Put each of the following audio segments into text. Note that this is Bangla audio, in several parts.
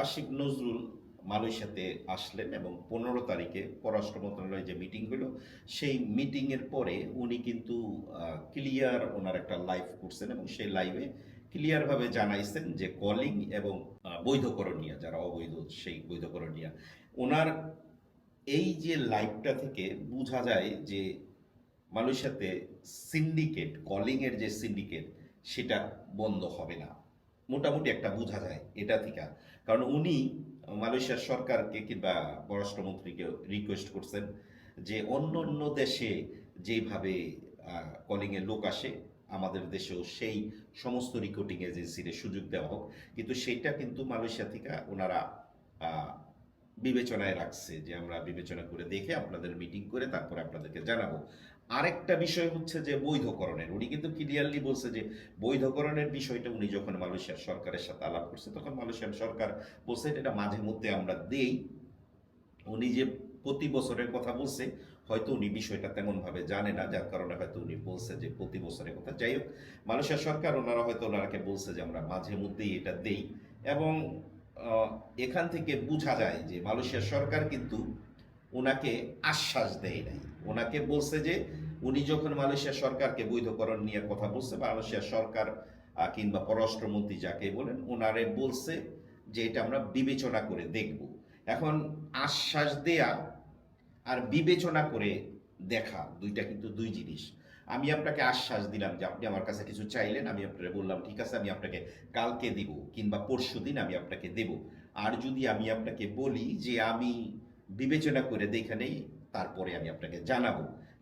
আসিফ নজরুল মালয়েশিয়াতে আসলেন এবং পনেরো তারিখে পররাষ্ট্র মন্ত্রণালয়ে যে মিটিং হলো সেই মিটিংয়ের পরে উনি কিন্তু ক্লিয়ার ওনার একটা লাইভ করছেন এবং সেই লাইভে ক্লিয়ারভাবে জানাইছেন যে কলিং এবং আহ, বৈধকরণ নিয়ে যারা অবৈধ সেই বৈধকরণ নিয়ে ওনার এই যে লাইভটা থেকে বোঝা যায় যে মালয়েশিয়াতে সিন্ডিকেট কলিংয়ের যে সিন্ডিকেট সেটা বন্ধ হবে না। মোটামুটি একটা বোঝা যায় এটা থেকে। কারণ উনি মালয়েশিয়ার সরকারকে কিংবা পররাষ্ট্রমন্ত্রীকে রিকোয়েস্ট করছেন যে অন্য অন্য দেশে যেভাবে কলিংয়ের লোক আসে, আমাদের দেশেও সেই সমস্ত রিক্রুটিং এজেন্সির সুযোগ দেওয়া হোক। কিন্তু সেটা কিন্তু মালয়েশিয়া থেকে ওনারা বিবেচনায় রাখছে যে আমরা বিবেচনা করে দেখে আপনাদের মিটিং করে তারপরে আপনাদেরকে জানাব। আরেকটা বিষয় হচ্ছে যে বৈধকরণের। উনি কিন্তু ক্লিয়ারলি বলছে যে বৈধকরণের বিষয়টা উনি যখন মালয়েশিয়ার সরকারের সাথে আলাপ করছে, তখন মালয়েশিয়ার সরকার বলছে, এটা মাঝে মধ্যে আমরা দেই। উনি যে প্রতি বছরের কথা বলছে, হয়তো উনি বিষয়টা তেমনভাবে জানে না, যার কারণে হয়তো উনি বলছে যে প্রতি বছরের কথা। যাই হোক, মালয়েশিয়ার সরকার, ওনারা হয়তো ওনারাকে বলছে যে আমরা মাঝে মধ্যেই এটা দেই। এবং এখান থেকে বোঝা যায় যে মালয়েশিয়ার সরকার কিন্তু ওনাকে আশ্বাস দেয় নাই। ওনাকে বলছে যে, উনি যখন মালয়েশিয়া সরকারকে বৈধকরণ নিয়ে কথা বলছে, মালয়েশিয়া সরকার কিংবা পররাষ্ট্রমন্ত্রী যাকে বলেন, ওনারে বলছে যে, এটা আমরা বিবেচনা করে দেখব। এখন আশ্বাস দেয়া আর বিবেচনা করে দেখা, দুইটা কিন্তু দুই জিনিস। আমি আপনাকে আশ্বাস দিলাম যে, আপনি আমার কাছে কিছু চাইলেন, আমি আপনাকে বললাম, ঠিক আছে, আমি আপনাকে কালকে দিব, কিংবা পরশু দিন আমি আপনাকে দেব। আর যদি আমি আপনাকে বলি যে, আমি বিবেচনা করে দেখে নেই, তারপরে আমি আপনাকে জানাব।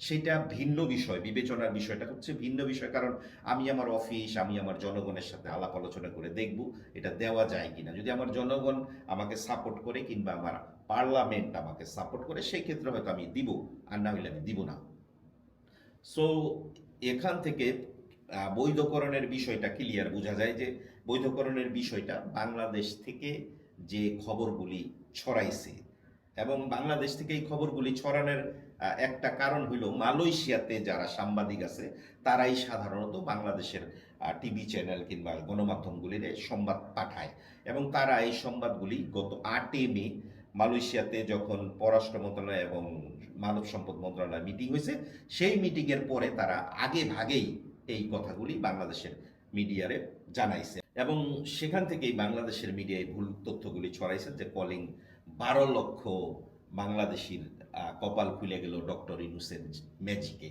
সেটা ভিন্ন বিষয়, বিবেচনার বিষয়টা হচ্ছে ভিন্ন বিষয়, কারণ আমি আমার অফিস, আমি আমার জনগণের সাথে আলাপ আলোচনা করে দেখব, এটা দেওয়া যায় কিনা। যদি আমার জনগণ আমাকে সাপোর্ট করে কিংবা আমার পার্লামেন্ট আমাকে সাপোর্ট করে, সেই ক্ষেত্রে হয়তো আমি দিব, আর না হলে আমি দিব না। সো এখান থেকে বৈধকরণের বিষয়টা ক্লিয়ার বোঝা যায় যে, বৈধকরণের বিষয়টা বাংলাদেশ থেকে যে খবরগুলি ছড়াইছে এবং বাংলাদেশ থেকে এই খবরগুলি ছড়ানোর একটা কারণ হইল মালয়েশিয়াতে যারা সাংবাদিক আছে, তারাই সাধারণত বাংলাদেশের টিভি চ্যানেল কিংবা গণমাধ্যমগুলির সংবাদ পাঠায়। এবং তারা এই সংবাদগুলি গত আটই মে মালয়েশিয়াতে যখন পররাষ্ট্র মন্ত্রণালয় এবং মানব সম্পদ মন্ত্রণালয় মিটিং হয়েছে, সেই মিটিংয়ের পরে তারা আগে ভাগেই এই কথাগুলি বাংলাদেশের মিডিয়ারে জানাইছে। এবং সেখান থেকেই বাংলাদেশের মিডিয়ায় ভুল তথ্যগুলি ছড়াইছে যে কলিং বারো লক্ষ বাংলাদেশির কপাল খুলে গেল ডক্টর ইনুসের ম্যাজিকে।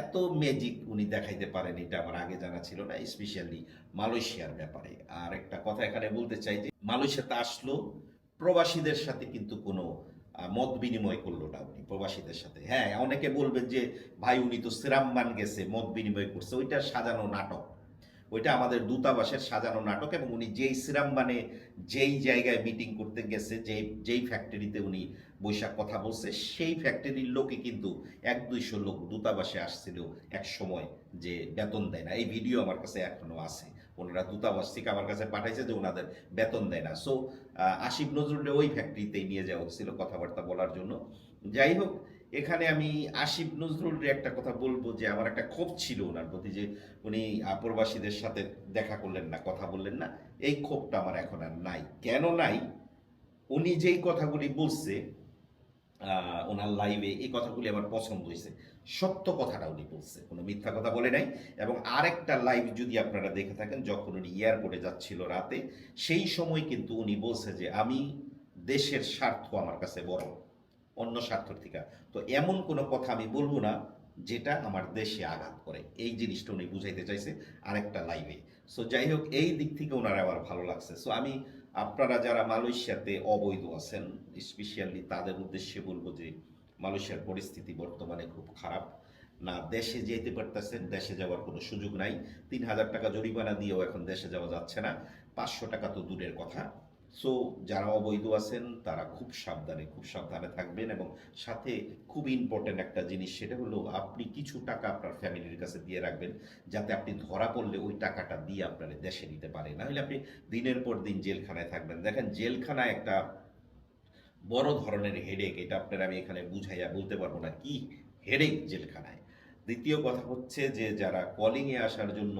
এত ম্যাজিক উনি দেখাইতে পারেন, এটা আমার আগে জানা ছিল না, স্পেশালি মালয়েশিয়ার ব্যাপারে। আর একটা কথা এখানে বলতে চাই যে, মালয়েশিয়াতে আসলো, প্রবাসীদের সাথে কিন্তু কোনো মত বিনিময় করল না উনি, প্রবাসীদের সাথে। হ্যাঁ অনেকে বলবেন যে, ভাই, উনি তো সিরামমান গেছে, মত বিনিময় করছে। ওইটা সাজানো নাটক। ওইটা আমাদের দূতাবাসের সাজানো নাটক এবং উনি যেই সিরামবানে যেই জায়গায় মিটিং করতে গেছে, যেই যেই ফ্যাক্টরিতে উনি বৈশাখ কথা বলছে, সেই ফ্যাক্টরির লোকে কিন্তু এক দুইশো লোক দূতাবাসে আসছিল এক সময় যে বেতন দেয় না। এই ভিডিও আমার কাছে এখনও আছে। ওনারা দূতাবাস থেকে আমার কাছে পাঠাইছে যে ওনাদের বেতন দেয় না। সো আসিফ নজরুলের ওই ফ্যাক্টরিতেই নিয়ে যাওয়া হচ্ছিল কথাবার্তা বলার জন্য। যাই হোক এখানে আমি আসিফ নজরুলের একটা কথা বলব যে, আমার একটা ক্ষোভ ছিল ওনার প্রতি যে, উনি প্রবাসীদের সাথে দেখা করলেন না, কথা বললেন না। এই ক্ষোভটা আমার এখন আর নাই। কেন নাই? উনি যেই কথাগুলি বলছে ওনার লাইভে এই কথাগুলি আমার পছন্দ হয়েছে। সত্য কথাটা উনি বলছে, কোনো মিথ্যা কথা বলে নাই। এবং আরেকটা লাইভ যদি আপনারা দেখে থাকেন, যখন উনি এয়ারপোর্টে যাচ্ছিল রাতে, সেই সময় কিন্তু উনি বলছে যে, আমি দেশের স্বার্থ আমার কাছে বড়। অন্য স্বার্থর থেকে। তো এমন কোনো কথা আমি বলব না যেটা আমার দেশে আঘাত করে। এই জিনিসটা উনি বুঝাইতে চাইছে আরেকটা লাইভে সো যাই হোক, এই দিক থেকে ওনার আমার ভালো লাগছে। সো আমি আপনারা যারা মালয়েশিয়াতে অবৈধ আছেন স্পেশালি তাদের উদ্দেশ্যে বলব যে মালয়েশিয়ার পরিস্থিতি বর্তমানে খুব খারাপ। না, দেশে যেতে পারতেছেন, দেশে যাওয়ার কোনো সুযোগ নাই। তিন হাজার টাকা জরিমানা দিয়েও এখন দেশে যাওয়া যাচ্ছে না। পাঁচশো টাকা তো দূরের কথা। সো যারা অবৈধ আছেন, তারা খুব সাবধানে খুব সাবধানে থাকবেন এবং সাথে খুব ইম্পর্টেন্ট একটা জিনিস, সেটা হলো আপনি কিছু টাকা আপনার ফ্যামিলির কাছে দিয়ে রাখবেন, যাতে আপনি ধরা পড়লে ওই টাকাটা দিয়ে আপনার দেশে নিতে পারে না হলে আপনি দিনের পর দিন জেলখানায় থাকবেন। দেখেন, জেলখানায় একটা বড় ধরনের হেডেক এটা আপনার আমি এখানে বুঝাইয়া বলতে পারব না কি হেডেক জেলখানায়। দ্বিতীয় কথা হচ্ছে যে, যারা কলিংয়ে আসার জন্য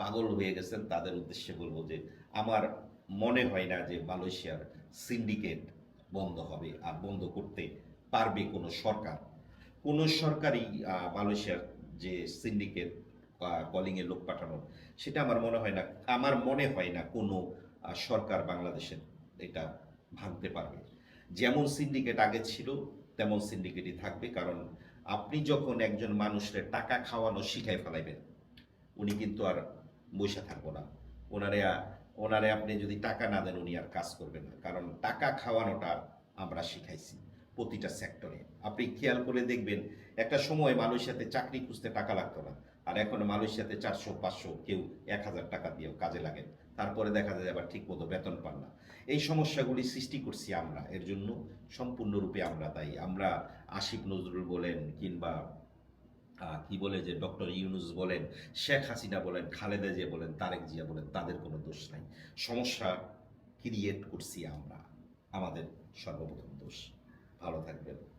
পাগল হয়ে গেছেন, তাদের উদ্দেশ্যে বলব যে, আমার মনে হয় না যে মালয়েশিয়ার সিন্ডিকেট বন্ধ হবে আর বন্ধ করতে পারবে কোনো সরকার। কোনো সরকারই মালয়েশিয়ার যে সিন্ডিকেট কলিংয়ে লোক পাঠানোর, সেটা আমার মনে হয় না, আমার মনে হয় না কোনো সরকার বাংলাদেশের এটা ভাঙতে পারবে। যেমন সিন্ডিকেট আগে ছিল, তেমন সিন্ডিকেটই থাকবে, কারণ আপনি যখন একজন মানুষের টাকা খাওয়ানো শিখাই ফেলাইবেন, উনি কিন্তু আর বসে থাকব না। ওনারে ওনারে আপনি যদি টাকা না দেন, উনি আর কাজ করবেন না। কারণ টাকা খাওয়ানোটা আমরা শিখাইছি প্রতিটা সেক্টরে আপনি খেয়াল করে দেখবেন, একটা সময় মালয়েশিয়াতে চাকরি খুঁজতে টাকা লাগতো না। আর এখন মালয়েশিয়াতে চারশো, পাঁচশো, কেউ এক হাজার টাকা দিয়েও কাজে লাগে। তারপরে দেখা যায় আবার ঠিক মতো বেতন পান না। এই সমস্যাগুলি সৃষ্টি করছি আমরা। এর জন্য সম্পূর্ণরূপে আমরা দায়ী। আমরা আসিফ নজরুল বলেন কিংবা কি বলে যে ডক্টর ইউনুস বলেন, শেখ হাসিনা বলেন, খালেদা জিয়া বলেন, তারেক জিয়া বলেন, তাদের কোনো দোষ নাই। সমস্যা ক্রিয়েট করছি আমরা, আমাদের সর্বপ্রথম দোষ। ভালো থাকবেন।